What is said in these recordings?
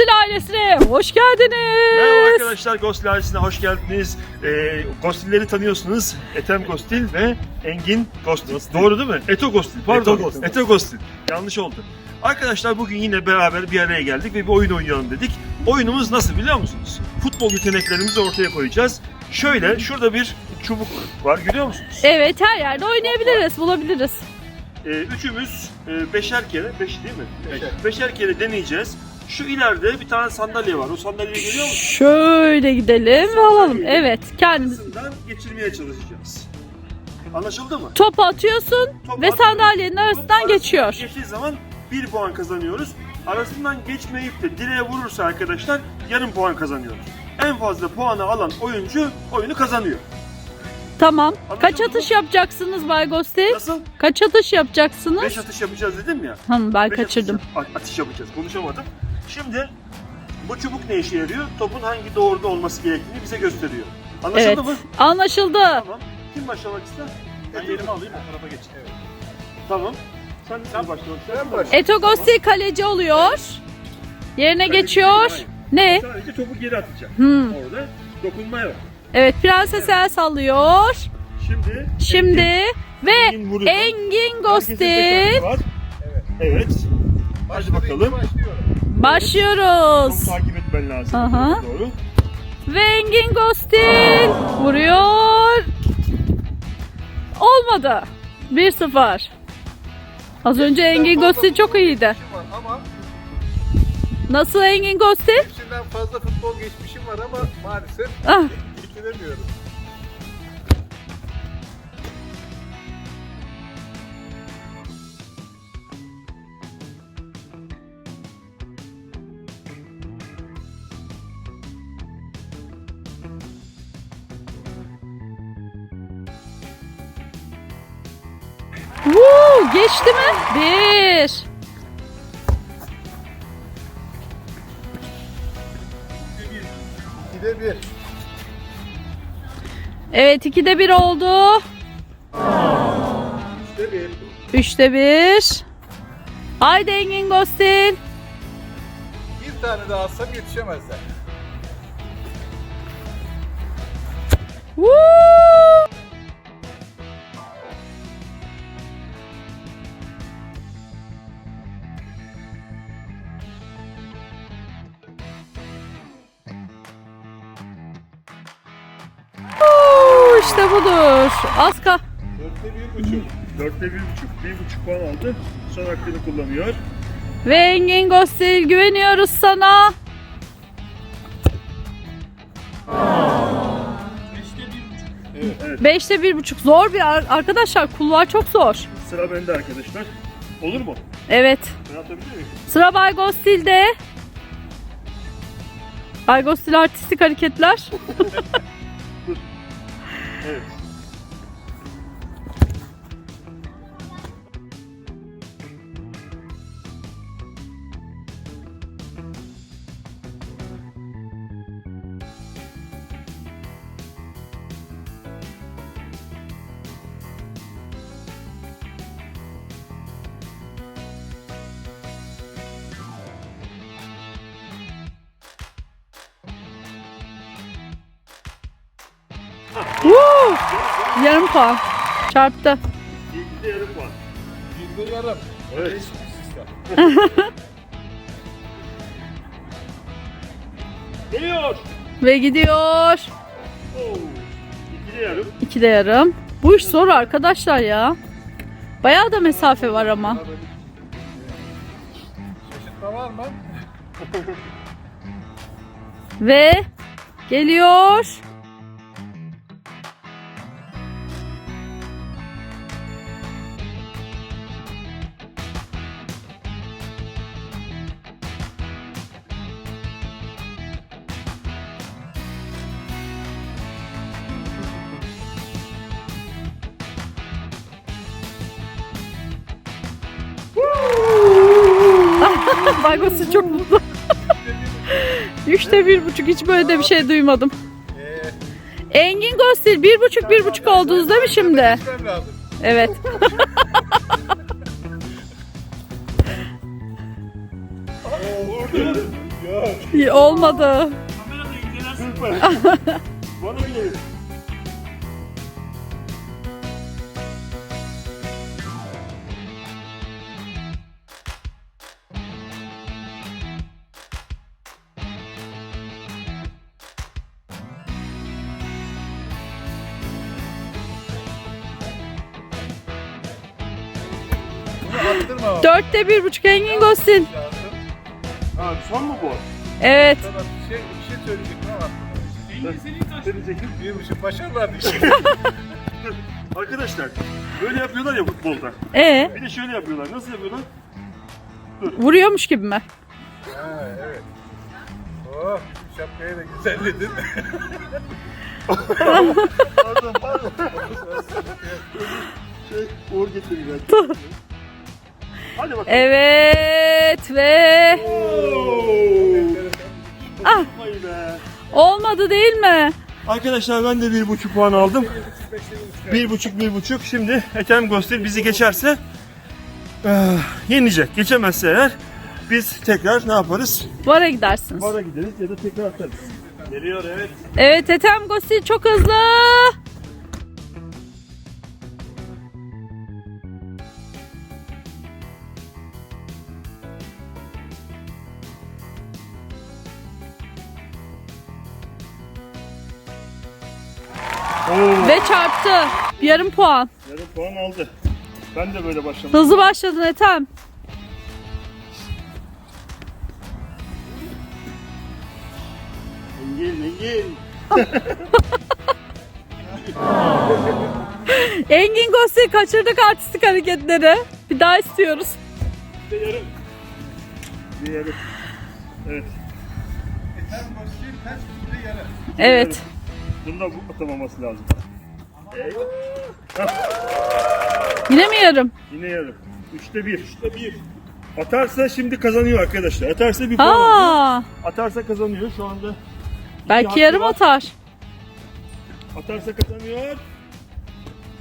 Gostil ailesine hoş geldiniz. Merhaba arkadaşlar, Ghostil ailesine hoş geldiniz. Ee, Ghostilleri tanıyorsunuz. Ethem Ghostil ve Engin Ghostil. Doğru değil mi? Eto Ghostil, pardon. Eto Ghostil. Eto Ghostil. Yanlış oldu. Arkadaşlar bugün yine beraber bir araya geldik ve bir oyun oynayalım dedik. Oyunumuz nasıl biliyor musunuz? Futbol yeteneklerimizi ortaya koyacağız. Şöyle, şurada bir çubuk var görüyor musunuz? Evet her yerde oynayabiliriz, bulabiliriz. Ee, üçümüz e, beşer kere, beş değil mi? Beşer. Beşer kere deneyeceğiz. Şu ileride bir tane sandalye var. O sandalyeyi görüyor musunuz? Şöyle gidelim ve alalım. Evet, kendimiz arasından geçirmeye çalışacağız. Anlaşıldı mı? topu atıyorsun Top ve atıyoruz. sandalyenin Top arasından arasından geçiyor. Geçtiği zaman 1 puan kazanıyoruz. Arasından geçmeyip de direğe vurursa arkadaşlar yarım puan kazanıyoruz. En fazla puanı alan oyuncu oyunu kazanıyor. Tamam. Anlaşıldı Kaç mı? atış yapacaksınız Bay Gostil? Nasıl? Kaç atış yapacaksınız? 5 atış yapacağız dedim ya. Hı, ben Beş kaçırdım. Atış, yap- atış yapacağız. Konuşamadım. Şimdi bu çubuk ne işe yarıyor? Topun hangi doğruda olması gerektiğini bize gösteriyor. Anlaşıldı Evet. mı? Anlaşıldı. Tamam. Kim başlamak ister? Ben yerimi alayım o tarafa geç. Evet. Tamam. Sen, sen başlamak istersin. Ben başlayayım. Eto Gostil kaleci oluyor. Yerine Kaleci geçiyor. değil, Ne? Sadece topu geri atacak. Hmm. Orada dokunma yok. Evet, prenses el sallıyor. Şimdi Şimdi ve Engin. Engin var. Evet. Evet. Başladı, bakalım. Başlıyorum. Başlıyoruz. takip etmen lazım. Aha. Doğru. Ve Engin Gostil vuruyor. Olmadı. 1-0. Az önce Engin Gostil çok iyiydi. Ama Nasıl Engin Gostil? hepsinden fazla futbol geçmişim var ama maalesef Ah, bitiremiyorum. Geçti mi? Bir. İkide bir. Evet ikide bir oldu. İşte bir. Üçte bir. Haydi Engin Gostil. Bir tane daha atsam yetişemezler. Woo! İşte budur. Az ka. Dörtte bir buçuk. Dörtte bir buçuk. Bir buçuk puan aldı. Son hakkını kullanıyor. Ve Engin Gostil güveniyoruz sana. Evet. Beşte bir buçuk. Zor bir ar- arkadaşlar. Kulvar çok zor. Sıra bende arkadaşlar. Olur mu? Evet. Ben atabilir miyim? Sıra Bay Gostil'de. Bay Gostil artistik hareketler. Evet. Woo! Yarım puan. Çarptı. İlkide yarım puan. Yüzde yarım. Evet. Geliyor. Ve gidiyor. Oo. İkide yarım. İkide yarım. Bu iş zor arkadaşlar ya. Bayağı da mesafe var ama. Şaşırtma var mı? Ve geliyor. Baygos'u çok mutlu. Üçte bir buçuk hiç böyle de bir şey duymadım. Engin Gostil bir buçuk bir buçuk oldunuz değil mi şimdi? Evet. İyi, Olmadı. Bana ama. Dörtte bir buçuk Engin Gostil. Ha son mu bu? Evet. Sana bir şey, bir şey söyleyecektim ama. Söyleyecektim. Buçuk başarılar diyecektim. Arkadaşlar böyle yapıyorlar ya futbolda. E Bir de şöyle yapıyorlar. Nasıl yapıyorlar? vuruyormuş gibi mi? ha evet. Oh, şapkayı da güzelledin. Pardon pardon. şey, uğur getireyim ben. Hadi bakalım. Evet ve Oo. Ah. Olmadı değil mi? Arkadaşlar ben de bir buçuk puan aldım. Bir buçuk bir buçuk. Şimdi Ethem Gostil bizi geçerse eh, yenecek. Geçemezse eğer biz tekrar ne yaparız? Vara gidersiniz. Bara gideriz ya da tekrar atarız. Geliyor evet. Evet Ethem Gostil çok hızlı. Oo. Ve çarptı. Yarım puan. Yarım puan aldı. Ben de böyle başladım. Hızlı başladın Ethem. Engin, Engin. Engin Gostil kaçırdık artistik hareketleri. Bir daha istiyoruz. Bir yarım. Bir yarım. Evet. Sen boşluğun kaç kilo yarı? Evet. Bunda bu atamaması lazım. Yine mi yarım? Yine yarım. Üçte bir. Üçte bir. Atarsa şimdi kazanıyor arkadaşlar. Atarsa bir puan alıyor. Aa, Atarsa kazanıyor şu anda. Belki yarım var. atar. Atarsa kazanıyor.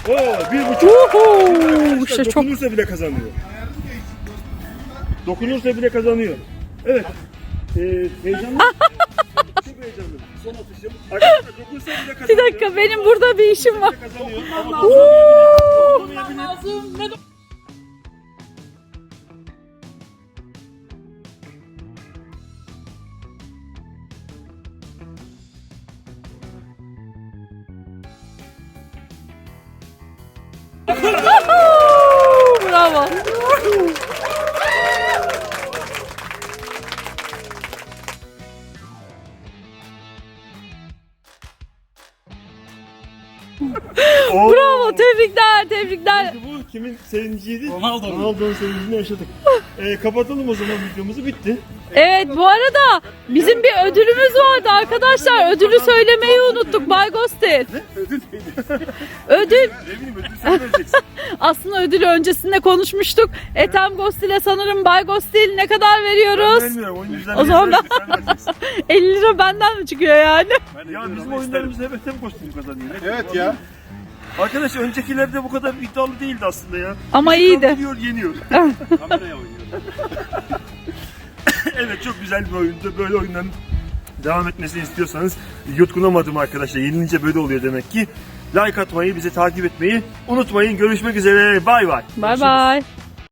Oo bir buçuk. Uhu, işte çok dokunursa bile kazanıyor. Dokunursa bile kazanıyor. Evet. Ee, heyecanlı. Son. Bir dakika benim burada bir işim var. Bravo tebrikler tebrikler. Bu kimin sevinciydi? Ronaldo'nun. Ronaldo'nun sevincini yaşadık. Ee, kapatalım o zaman videomuzu bitti. Evet bu arada bizim bir ödülümüz vardı arkadaşlar. Ödülü söylemeyi unuttuk Bay Ghostil. Ödül? Ödül ne bileyim ödül sen vereceksin. aslında ödülü öncesinde konuşmuştuk. Ethem Ghostil'e sanırım Bay Ghostil ne kadar Ben veriyoruz? vermiyorum. Yüzden O zaman ben... Sen vereceksin. 50 lira benden mi çıkıyor yani? Ya bizim oyunlarımız hep hem kostüm kazanıyor. Ne Evet ya. Arkadaş öncekilerde bu kadar iddialı değildi aslında ya. Ama Bizi iyiydi. yeniyor. Kameraya oynuyor. evet çok güzel bir oyundu. Böyle oyunların devam etmesini istiyorsanız yutkunamadım arkadaşlar. Yenilince böyle oluyor demek ki. Like atmayı, bizi takip etmeyi unutmayın. Görüşmek üzere. Bay bay. Bay bay.